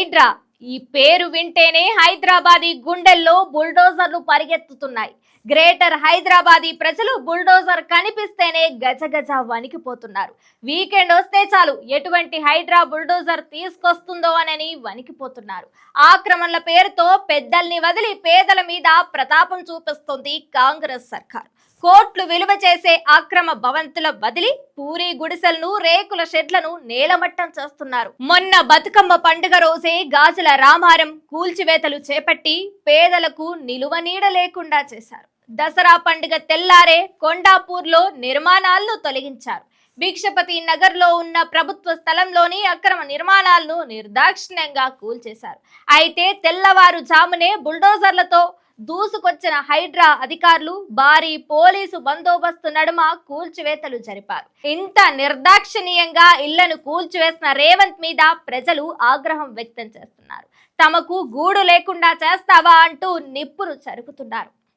హైడ్రా. ఈ పేరు వింటేనే హైదరాబాదీ గుండెల్లో బుల్డోజర్లు పరిగెత్తుతున్నాయి. గ్రేటర్ హైదరాబాదీ ప్రజలు బుల్డోజర్ కనిపిస్తేనే గజగజ వణికిపోతున్నారు. వీకెండ్ వస్తే చాలు ఎటువంటి హైడ్రా బుల్డోజర్ తీసుకొస్తుందో అని వణికిపోతున్నారు. ఆక్రమణల పేరుతో పెద్దల్ని వదిలి పేదల మీద ప్రతాపం చూపిస్తుంది కాంగ్రెస్ సర్కార్. కోట్లు విలువ చేసే అక్రమ భవంతుల బదిలి పూరి గుడిసెలను రేకుల షెడ్లను నేలమట్టం చేస్తున్నారు. మొన్న బతుకమ్మ పండుగ రోజే గాజుల రామారం కూల్చివేతలు చేపట్టి పేదలకు నిలువ నీడ లేకుండా చేశారు. దసరా పండుగ తెల్లారే కొండాపూర్లో నిర్మాణాలను తొలగించారు. భిక్షపతి నగర్లో ఉన్న ప్రభుత్వ స్థలంలోని అక్రమ నిర్మాణాలను నిర్దాక్షిణ్యంగా కూల్చేశారు. అయితే తెల్లవారు జామునే బుల్డోజర్లతో దూసుకొచ్చిన హైడ్రా అధికారులు భారీ పోలీసు బందోబస్తు నడుమ కూల్చివేతలు జరిపారు. ఇంత నిర్దాక్షిణీయంగా ఇళ్ళను కూల్చివేసిన రేవంత్ మీద ప్రజలు ఆగ్రహం వ్యక్తం చేస్తున్నారు. తమకు గూడు లేకుండా చేస్తావా అంటూ నిప్పులు చరుకుతున్నారు